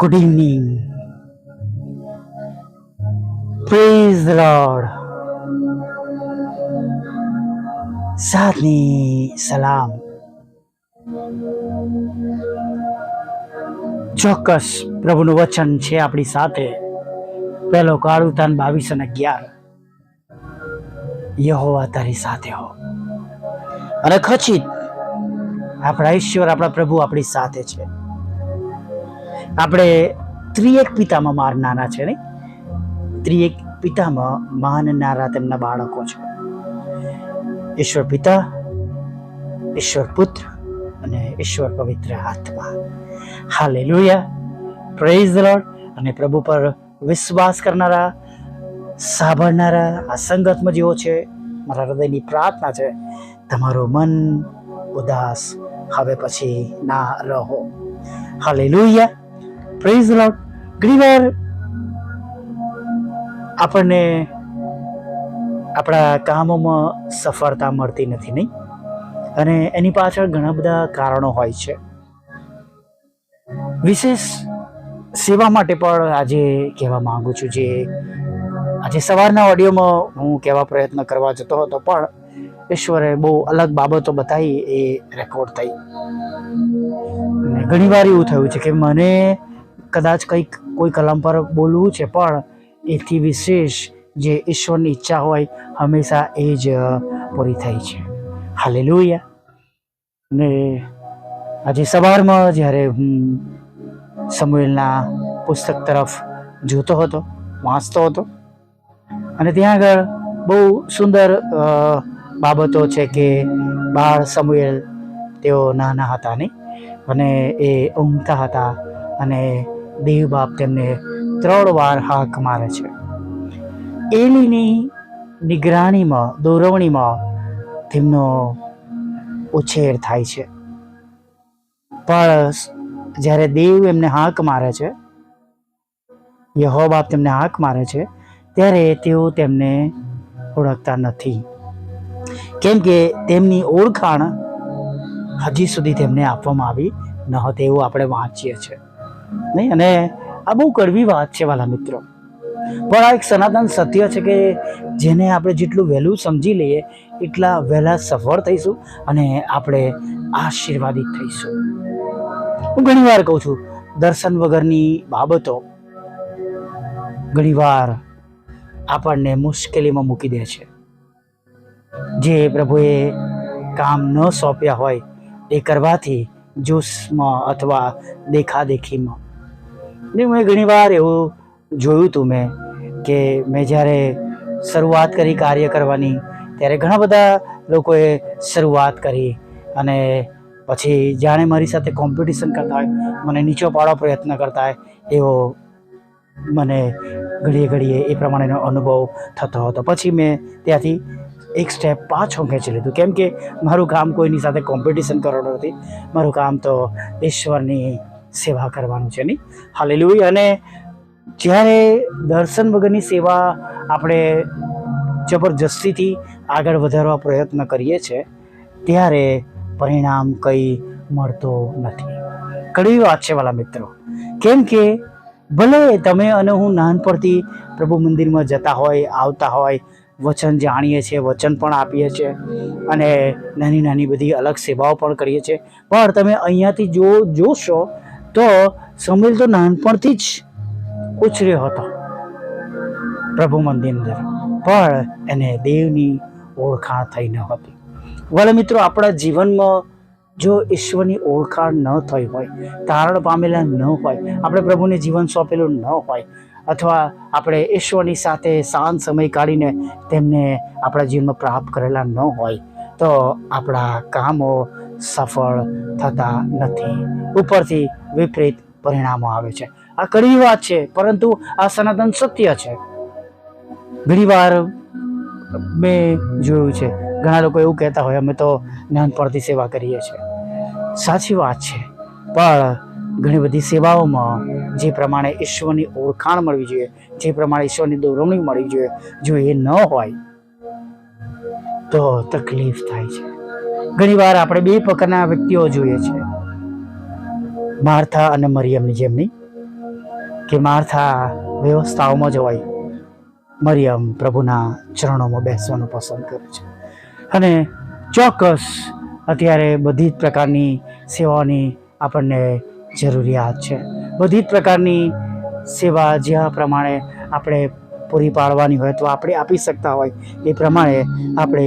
Good Praise the Lord. સાધની સલામ ચોક્કસ પ્રભુનું વચન છે આપણી સાથે. પહેલો કાળુતાન બાવીસ અને અગિયાર. યહોવા તારી સાથે હો. અને ખચિત. આપણા ઈશ્વર, આપણા પ્રભુ આપણી સાથે છે. આપણે ત્રિએક પિતામાં માર નાના છે ને ત્રિએક પિતામાં માનનારા તેમના બાળકો છે. ઈશ્વર પિતા, ઈશ્વર પુત્ર અને ઈશ્વર પવિત્ર આત્મા. હાલેલુયા. પ્રેઝ લોડ અને પ્રભુ પર વિશ્વાસ કરનારા, સાંભળનારા, આ સંગતમાં જેવો છે, મારા હૃદયની પ્રાર્થના છે, તમારું મન ઉદાસ. હવે પછી ના રહો. હાલેલુયા. પ્રેઝ લોટ ઘણીવાર આપણને આપણા કામોમાં સફળતા મળતી નથી, નહીં? અને એની પાછળ ઘણા બધા કારણો હોય છે. વિશેષ સેવા માટે પણ આજે કહેવા માંગુ છું જે આજે સવારના ઓડિયોમાં હું કહેવા પ્રયત્ન કરવા જતો હતો, પણ ઈશ્વરે બહુ અલગ બાબતો બતાવી એ રેકોર્ડ થઈ. ઘણીવાર એવું થયું છે કે મને કદાચ કંઈક, કોઈ કલમ પર બોલવું છે, પણ એથી વિશેષ જે ઈશ્વરની ઈચ્છા હોય, હંમેશા એ જ પૂરી થઈ છે. હાલેલુયા. ને આજે સવારમાં જ્યારે હું સમુએલના પુસ્તક તરફ જોતો હતો, વાંચતો હતો, અને ત્યાં આગળ બહુ સુંદર બાબતો છે કે બાળ સમુએલ તેઓ નાના હતા નહીં, અને એ ઊંઘતા હતા, અને દેવ બાપ તેમને ત્રણ વાર હાક મારે છે. એલીની નિગરાણીમાં, દોરવણીમાં તેમનો ઉછેર થાય છે. પણ જ્યારે દેવ એમને હાક મારે છે યહો બાપ તેમને હાક મારે છે, ત્યારે તેઓ તેમને ઓળખતા નથી. કેમ કે તેમની ઓળખાણ હજી સુધી તેમને આપવામાં આવી ન હતી, એવું આપણે વાંચીએ છીએ. નહીં, અને આ બહુ કડવી વાત છે વાલા મિત્રો. પણ આ એક સનાતન સત્ય છે કે જેને આપણે જેટલું વહેલું સમજી લઈએ, એટલા વહેલા સફળ થઈશું અને આપણે આશીર્વાદિત થઈશું. હું ઘણીવાર કહું છું, દર્શન વગરની બાબતો ઘણીવાર આપણને મુશ્કેલીમાં મૂકી દે છે. જે પ્રભુએ કામ ન સોંપ્યા હોય, એ કરવાથી જોશમાં અથવા દેખાદેખીમાં. ને મેં ઘણીવાર એવું જોયું હતું મેં કે મેં જ્યારે શરૂઆત કરી કાર્ય કરવાની, ત્યારે ઘણા બધા લોકોએ શરૂઆત કરી અને પછી જાણે મારી સાથે કોમ્પિટિશન કરતા હોય, મને નીચો પાડવા પ્રયત્ન કરતા હોય, એવો મને ઘડીએ ઘડીએ એ પ્રમાણેનો અનુભવ થતો હતો. પછી મેં ત્યાંથી એક સ્ટેપ પાછો ખેંચી લીધું. કેમ કે મારું કામ કોઈની સાથે કોમ્પિટિશન કરવાનું નથી. મારું કામ તો ઈશ્વરની સેવા કરવાનું છે નહીં. હાલેલુય અને જ્યારે દર્શન વગરની સેવા આપણે જબરજસ્તીથી આગળ વધારવા પ્રયત્ન કરીએ છીએ, ત્યારે પરિણામ કંઈ મળતો નથી. કડવી વાત છે વાલા મિત્રો. કેમ કે ભલે તમે અને હું નાનપણથી પ્રભુ મંદિરમાં જતા હોય, આવતા હોય વચન જાણીએ છીએ, વચન પણ આપીએ છીએ અને નાની નાની બધી અલગ સેવાઓ પણ કરીએ છીએ. પણ તમે અહીંયાથી જો જોશો તો સમીર તો નાનપણથી જ ઉછર્યો હતો પ્રભુ મંદિરની અંદર. પણ એને દેવની ઓળખાણ થઈ ન હતી. વલે મિત્રો, આપણા જીવનમાં જો ઈશ્વરની ઓળખાણ ન થઈ હોય, તારણ પામેલા ન હોય, આપણે પ્રભુને જીવન સોંપેલું ન હોય અથવા આપણે ઈશ્વરની સાથે શાંત સમય કાઢીને તેમને આપણા જીવનમાં પ્રાપ્ત કરેલા ન હોય, તો આપણા કામો સફળ થતા નથી. ઉપરથી વિપરીત પરિણામો આવે છે. આ કડવી વાત છે, પરંતુ આ સનાતન સત્ય છે. ઘણીવાર મેં જોયું છે, ઘણા લોકો એવું કહેતા હોય, અમે તો નાનપણથી સેવા કરીએ છીએ. સાચી વાત છે, પણ ઘણી બધી સેવાઓમાં જે પ્રમાણે ઈશ્વરની ઓળખાણ મળવી જોઈએ, જે પ્રમાણે ઈશ્વરની દોરવણી મળવી જોઈએ, જો એ ન હોય, તો તકલીફ થાય છે. ઘણીવાર આપણે બે પ્રકારના વ્યક્તિઓ જોઈએ છે. માર્થા અને મરિયમની જેમની, કે માર્થા વ્યવસ્થાઓમાં જ હોય. મરિયમ પ્રભુના ચરણોમાં બેસવાનું પસંદ કરે છે. અને ચોક્કસ અત્યારે બધી જ પ્રકારની સેવાઓની આપણને જરૂરિયાત છે. બધી જ પ્રકારની સેવા જ્યાં પ્રમાણે આપણે પૂરી પાડવાની હોય તો આપણે આપી શકતા હોય એ પ્રમાણે આપણે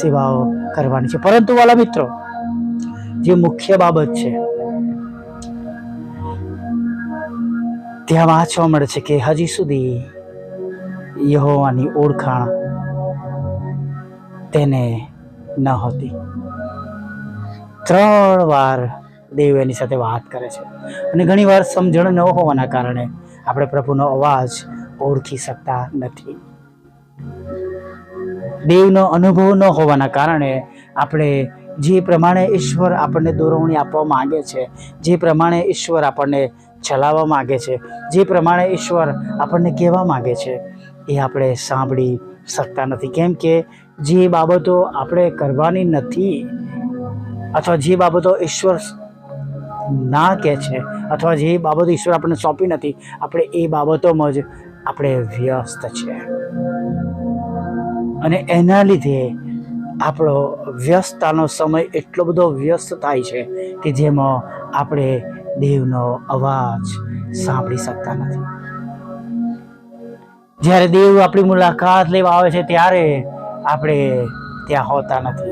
સેવાઓ કરવાની છે. પરંતુ વાલા મિત્રો, જે મુખ્ય બાબત છે, ત્યાં વાંચવા મળે છે કે હજી સુધી યહોવાની ઓળખાણ તેને ન હતી. ત્રણ વાર દેવ એની સાથે વાત કરે છે. અને ઘણીવાર સમજણ ન હોવાના કારણે આપણે પ્રભુનો અવાજ ઓળખી શકતા નથી. દેવનો અનુભવ ન હોવાના કારણે આપણે જે પ્રમાણે ઈશ્વર આપણને દોરવણી આપવા માંગે છે, જે પ્રમાણે ઈશ્વર આપણને ચલાવવા માંગે છે, જે પ્રમાણે ઈશ્વર આપણને કહેવા માંગે છે, એ આપણે સાંભળી શકતા નથી. કેમ કે જે બાબતો આપણે કરવાની નથી, અથવા જે બાબતો ઈશ્વર ના કહે છે અથવા જે બાબતો ઈશ્વર આપણને સોંપી નથી, આપણે એ બાબતોમાં જ આપણે વ્યસ્ત છે. અને એના લીધે આપણો વ્યસ્તતાનો સમય એટલો બધો વ્યસ્ત થાય છે કે જેમાં આપણે દેવનો અવાજ સાંભળી શકતા નથી. જ્યારે દેવ આપણી મુલાકાત લેવા આવે છે ત્યારે આપણે ત્યાં હોતા નથી.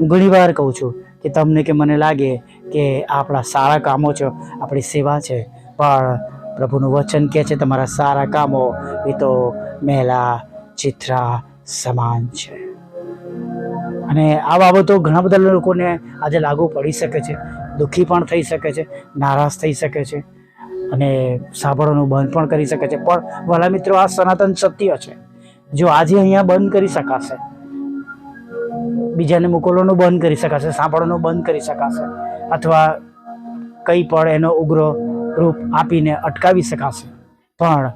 હું ઘણી વાર કહું છું કે તમને કે મને લાગે કે આપણા સારા કામો છે, આપણી સેવા છે. પણ પ્રભુનું વચન કહે છે, તમારા સારા કામો એ તો મેલા ચિત્રા, સમાન છે. અને આ બાબતો ઘણા બધા લોકોને આજે લાગુ પડી શકે છે. દુઃખી પણ થઈ શકે છે, નારાજ થઈ શકે છે અને સાંભળવાનું બંધ પણ કરી શકે છે. પણ વાલા મિત્રો, આ સનાતન સત્ય છે. જો આજે અહીંયા બંધ કરી શકાશે, બીજાને મોકલવાનું બંધ કરી શકાશે, સાંભળવાનું બંધ કરી શકાશે અથવા કંઈ પણ એનો ઉગ્ર રૂપ આપીને અટકાવી શકાશે. પણ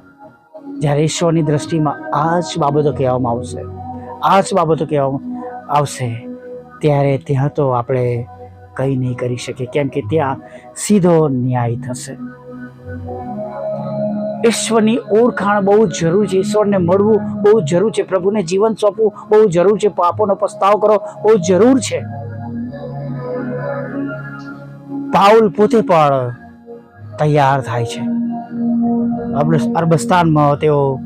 જ્યારે ઈશ્વરની દ્રષ્ટિમાં આ જ બાબતો કહેવામાં આવશે, આ જ બાબતો કહેવામાં આવશે, ત્યારે ત્યાં તો આપણે કંઈ નહીં કરી શકીએ, કેમ કે ત્યાં સીધો ન્યાય થશે. ઈશ્વરની ઓળખાણ બહુ જરૂર છે, ઈશ્વરને મળવું બહુ જરૂર છે, પ્રભુને જીવન સોંપવું બહુ જરૂર છે, પાપોનો પસ્તાવ કરો બહુ જરૂર છે. પાઉલ પોતે પણ તૈયાર થાય છે. અરબ- અરબસ્તાનમાં તેઓ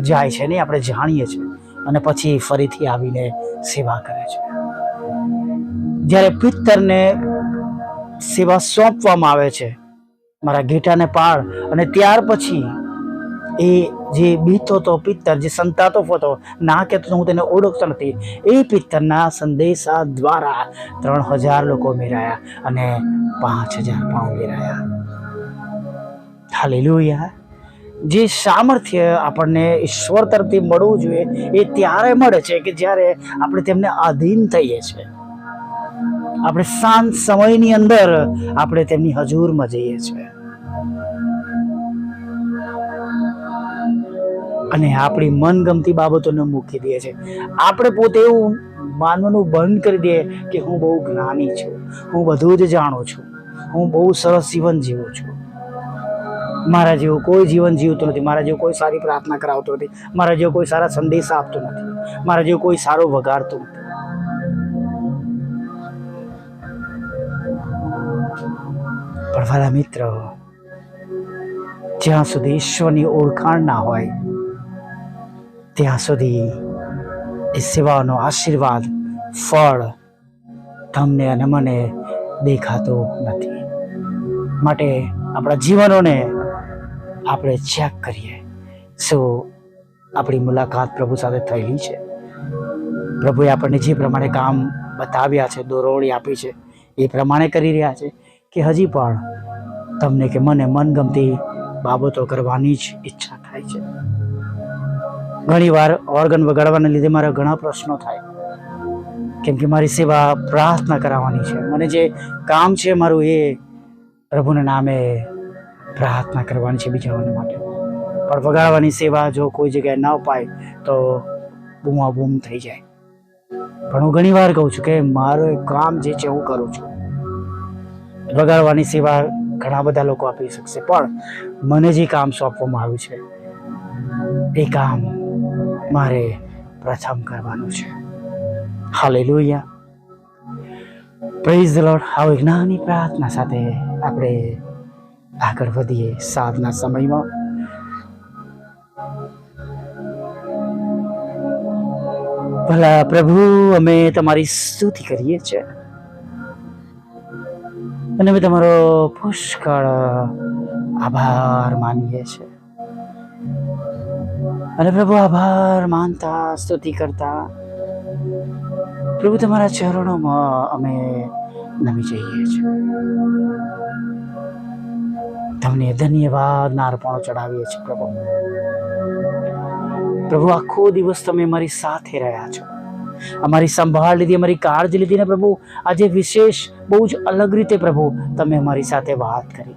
જાય છે ને, આપણે જાણીએ છીએ. અને પછી ફરીથી આવીને સેવા કરે છે. જ્યારે પિત્તરને સેવા સોંપવામાં આવે છે, મારા ગીટાને પાળ અને ત્યાર પછી એ જે બીતો તો પિત્તર, જે સંતાતો હતો ના કહેતો હું તેને ઓળખતો નથી. એ પિત્તરના સંદેશા દ્વારા ત્રણ હજાર લોકો મેરાયા અને પાંચ હજાર પાઉં મેરાયા. હાલેલુયા. જે સામર્થ્ય આપણને ઈશ્વર તરફથી મળવું જોઈએ, એ ત્યારે મળે છે કે જ્યારે આપણે તેમને આધીન થઈએ છીએ. આપણે શાંત સમયની અંદર આપણે તેમની હજુરમાં જઈએ છીએ. અને આપણી મનગમતી બાબતોને મૂકી દે છે. આપણે પોતે એવું માનવાનું બંધ કરી દઈએ કે હું બહુ જ્ઞાની છું, હું બધું જ જાણું છું, હું બહુ સરસ જીવન જીવું છું. મારા જેવું કોઈ જીવન જીવતું નથી, મારા જેવું કોઈ સારી પ્રાર્થના કરાવતો નથી, મારા જેવો કોઈ સારા સંદેશ આપતો નથી, મારા જેવું કોઈ સારો વગાડતું નથી. પણ મિત્ર, જ્યાં સુધી ઈશ્વરની ઓળખાણ ના હોય ત્યાં સુધી એ સેવાનો આશીર્વાદ, ફળ તમને અને મને દેખાતો નથી. માટે આપણા જીવનોને આપણે ચેક કરીએ. શું આપણી મુલાકાત પ્રભુ સાથે થયેલી છે. પ્રભુએ આપણને જે પ્રમાણે કામ બતાવ્યા છે, દોરવણી આપી છે, એ પ્રમાણે કરી રહ્યા છે કે હજી પણ તમને કે મને મનગમતી બાબતો કરવાની જ ઈચ્છા થાય છે. ઘણી વાર ઓર્ગન વગાડવાના લીધે મારા ઘણા પ્રશ્નો થાય. કેમ કે મારી સેવા પ્રાર્થના કરાવવાની છે. મને જે કામ છે મારું એ પ્રભુના નામે પ્રાર્થના કરવાની છે બીજાઓને માટે. પણ વગાડવાની સેવા જો કોઈ જગ્યાએ ન પાય તો બૂમા બૂમ થઈ જાય. પણ હું ઘણી વાર કહું છું કે મારું કામ જે છે હું કરું છું. વગાડવાની સેવા ઘણા બધા લોકો આપી શકશે. પણ મને જે કામ સોંપવામાં આવ્યું છે, એ કામ મારે પ્રથમ કરવાનું છે. હાલેલુયા. પ્રેઝ લોર્ડ આવો એક નાની પ્રાર્થના સાથે આપણે આગળ વધીએ સાધના સમયમાં. ભલા પ્રભુ, અમે તમારી સ્તુતિ કરીએ છીએ. અને અમે તમારો પુષ્કળ આભાર માનીએ છીએ. અને પ્રભુ આભાર, માનતા, સ્તુતિ કરતા. પ્રભુ, તમારા ચરણોમાં અમે નમી જઈએ છીએ. તમને ધન્યવાદ નારપણો ચડાવીએ છીએ પ્રભુ. પ્રભુ, આખો દિવસ તમે અમારી સાથે રહ્યા છો. અમારી સંભાળ લીધી, અમારી કાળજી લીધી ને પ્રભુ, આજે વિશેષ બહુ જ અલગ રીતે પ્રભુ, તમે અમારી સાથે વાત કરી.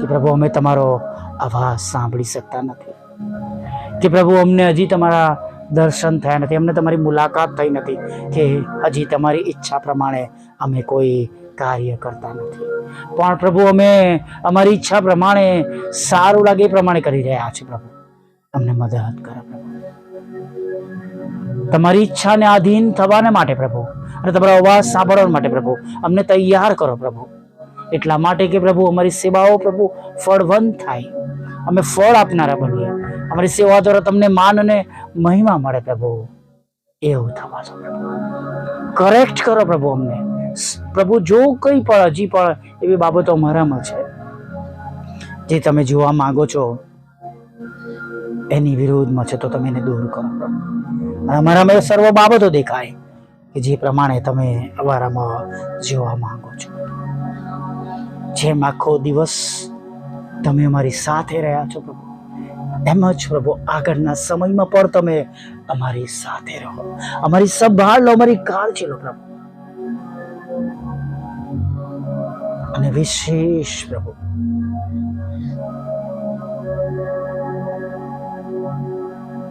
કે પ્રભુ, અમે તમારો અવાજ સાંભળી શકતા નથી. કે પ્રભુ, અમને હજી તમારા દર્શન થયા નથી. અમને તમારી મુલાકાત થઈ નથી કે હજી તમારી ઈચ્છા પ્રમાણે અમે કોઈ કાર્ય કરતા નથી. પણ પ્રભુ, અમે અમારી ઈચ્છા પ્રમાણે સારું લાગે એ પ્રમાણે કરી રહ્યા છીએ પ્રભુ. અમને મદદ કરો પ્રભુ. તમારી ઈચ્છાને આધીન થવાને માટે પ્રભુ અને તમારો અવાજ સાંભળવા માટે પ્રભુ. અમને તૈયાર કરો પ્રભુ. એટલા માટે કે પ્રભુ, અમારી સેવાઓ પ્રભુ ફળવંત થાય. અમે ફળ આપનારા બનીએ. અમારી સેવા દ્વારા તમને માન અને મહિમા મળે પ્રભુ. એવું થવા દો કરેક્ટ કરો પ્રભુ અમને. પ્રભુ જો કંઈ પણ, હજી પણ એવી બાબતો અમારામાં છે, જે તમે જોવા માંગો છો, એની વિરોધમાં છે તો તમે એને દૂર કરો અને અમારામાં સર્વ બાબતો દેખાય કે જે પ્રમાણે તમે અમારામાં જોવા માંગો છો. જેમ આખો દિવસ તમે અમારી સાથે રહ્યા છો પ્રભુ. એમ જ પ્રભુ, આગળના સમયમાં પણ તમે અમારી સાથે રહો. અમારી સંભાળ લો, અમારી કાળજી લો પ્રભુ. અને વિશેષ પ્રભુ,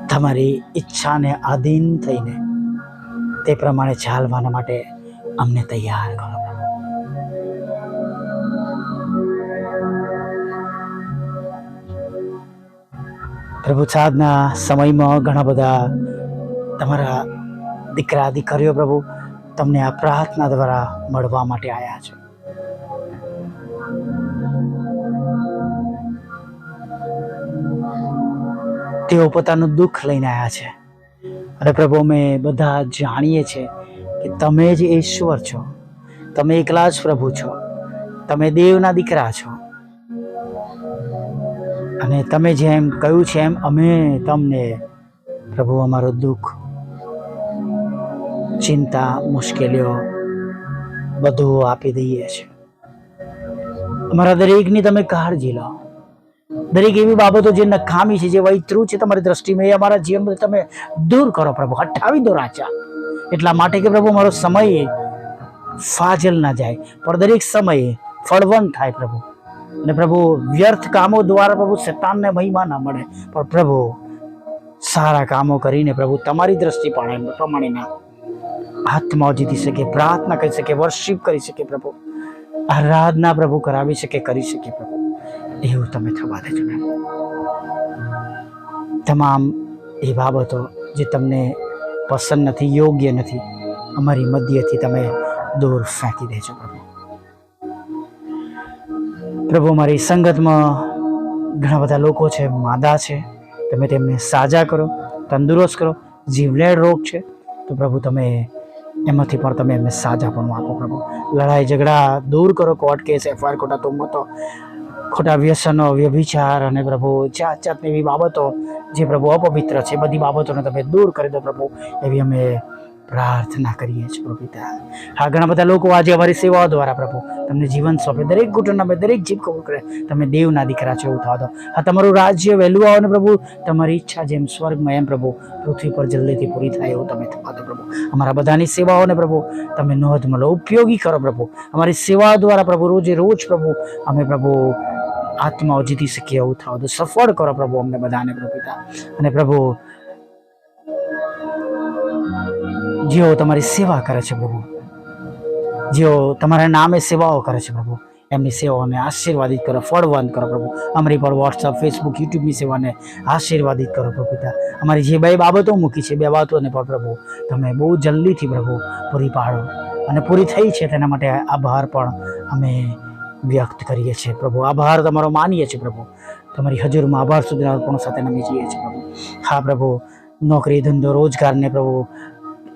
તમારી ઈચ્છાને આધીન થઈને તે પ્રમાણે ચાલવાના માટે અમને તૈયાર કરો. પ્રભુ. સાધના સમયમાં ઘણા બધા તમારા દીકરા, દીકરીઓ પ્રભુ તમને આ પ્રાર્થના દ્વારા મળવા માટે આવ્યા છે. તેઓ પોતાનું દુઃખ લઈને આવ્યા છે. અને પ્રભુ અમે બધા જાણીએ છીએ કે તમે જ ઈશ્વર છો. તમે એકલા જ પ્રભુ છો. તમે દેવના દીકરા છો. અને તમે જેમ કહ્યું છે એમ અમે તમને, પ્રભુ, અમારો દુઃખ, ચિંતા, મુશ્કેલીઓ બધું આપી દઈએ છીએ. અમારા દરેકની તમે કાળજી લો. દરેક એવી બાબતો જે નખામી છે, જે વૈતરું છે તમારી દ્રષ્ટિમાં, એ અમારા જીવનમાં તમે દૂર કરો પ્રભુ. હટાવી દો રાજા. એટલા માટે કે પ્રભુ મારો સમય ફાજલ ના જાય. પણ દરેક સમયે ફળવંત થાય પ્રભુ. અને પ્રભુ, વ્યર્થ કામો દ્વારા પ્રભુ શેતાનને મહિમા ના મળે. પણ પ્રભુ, સારા કામો કરીને પ્રભુ તમારી દ્રષ્ટિ પ્રમાણે પ્રમાણેના આત્માઓ જીતી શકે, પ્રાર્થના કરી શકે વર્શિપ કરી શકે પ્રભુ. આરાધના પ્રભુ કરાવી શકે, કરી શકે પ્રભુ. એવું તમે થવા દેજો પ્રભુ તમામ એ બાબતો જે તમને પસંદ નથી, યોગ્ય નથી, અમારી મધ્યથી તમે દૂર ફેંકી દેજો પ્રભુ. પ્રભુ, મારી સંગતમાં ઘણા બધા લોકો છે, માદા છે. તમે તેમને સાજા કરો, તંદુરસ્ત કરો. જીવલેણ રોગ છે. તો પ્રભુ, તમે એમાંથી પણ તમે એમને સાજા પણ આપો પ્રભુ. લડાઈ ઝઘડા દૂર કરો, કોર્ટ કેસ, એફઆઈઆર ખોટા તુમતો, ખોટા વ્યસનો, વ્યભિચાર અને પ્રભુ જાત જાતની એવી બાબતો જે પ્રભુ અપવિત્ર છે, બધી બાબતોને તમે દૂર કરી દો પ્રભુ. એવી અમે પ્રાર્થના કરીએ છીએ પ્રભુ પિતા. હા, ઘણા બધા લોકો આજે અમારી સેવાઓ દ્વારા પ્રભુ, તમને જીવન સોંપે, દરેક ઘૂંટણના અમે દરેક જીભ કબૂલ કરે તમે દેવના દીકરા છો એવું થવા દો. હા, તમારું રાજ્ય વહેલું આવો ને પ્રભુ, તમારી ઈચ્છા જેમ સ્વર્ગમાં એમ પ્રભુ, પૃથ્વી પર જલ્દીથી પૂરી થાય એવું તમે થવા દો પ્રભુ. અમારા બધાની સેવાઓને પ્રભુ, તમે નોંધમાં લો, ઉપયોગી કરો પ્રભુ. અમારી સેવાઓ દ્વારા પ્રભુ રોજે રોજ પ્રભુ, અમે પ્રભુ આત્માઓ જીતી શકીએ એવું થવા દો. સફળ કરો પ્રભુ અમને બધાને પ્રભુ પિતા. અને પ્રભુ જેઓ તમારી સેવા કરે છે પ્રભુ. જેઓ તમારા નામે સેવાઓ કરે છે પ્રભુ. એમની સેવાઓને આશીર્વાદિત કરો ફળવંત કરો પ્રભુ. અમારી પર વોટ્સઅપ ફેસબુક યુટ્યુબની સેવાને આશીર્વાદિત કરો પ્રભુ પિતા. અમારી જે બે બાબતો મૂકી છે, બે બાબતોને પણ પ્રભુ તમે બહુ જલ્દીથી પ્રભુ પૂરી પાડો અને પૂરી થઈ છે તેના માટે આભાર પણ અમે વ્યક્ત કરીએ છીએ પ્રભુ. આભાર તમારો માનીએ છીએ પ્રભુ. તમારી હજુરમાં આભાર સુધી અર્પણો સાથે નમી જઈએ છીએ પ્રભુ. હા પ્રભુ, નોકરી ધંધો, રોજગારને પ્રભુ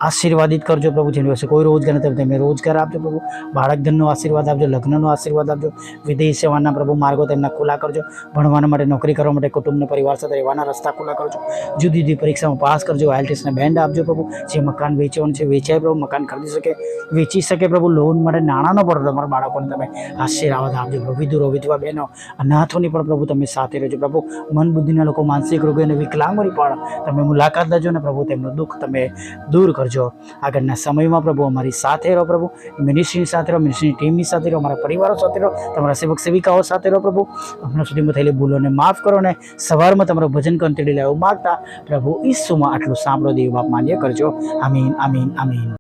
આશીર્વાદિત કરજો પ્રભુ, જેની પાસે કોઈ રોજગાર નથી તેમને રોજગાર આપજો પ્રભુ. બાળક ધનનો આશીર્વાદ આપજો, લગ્નનો આશીર્વાદ આપજો વિદેશ સેવાના પ્રભુ માર્ગો તેમના ખુલ્લા કરજો ભણવાના માટે નોકરી કરવા માટે કુટુંબને પરિવાર સાથે રહેવાના રસ્તા ખુલ્લા કરજો, જુદી જુદી પરીક્ષામાં પાસ કરજો, આઈએલટીએસને બેન્ડ આપજો પ્રભુ, જે મકાન વેચવાનું છે, વેચાય પ્રભુ, મકાન ખરીદી શકે, વેચી શકે પ્રભુ, લોન માટે નાણાંનો પણ તમારા બાળકોને તમે આશીર્વાદ આપજો પ્રભુ, વિધુરો, વિધવા બહેનો, અનાથોની પણ પ્રભુ તમે સાથે રહેજો પ્રભુ મન બુદ્ધિના લોકો, માનસિક રોગો અને વિકલાંગોની પણ તમે મુલાકાત લેજો ને પ્રભુ, તેમનું દુઃખ તમે દૂર કરજો. આગળના સમયમાં પ્રભુ અમારી સાથે રહો પ્રભુ. મિનિસ્ટ્રીની સાથે રહો મિનિસ્ટ્રીની ટીમની સાથે રહો, અમારા પરિવારો સાથે રહો, તમારા સેવક સેવિકાઓ સાથે રહો પ્રભુ. હમણાં સુધીમાં થયેલી ભૂલોને માફ કરો ને સવારમાં તમારું ભજન કંતડી લેવું માગતા પ્રભુ ઈસુમાં આટલું સાંભળો, દેવ બાપ માન્ય કરજો. આમીન આમીન આમીન.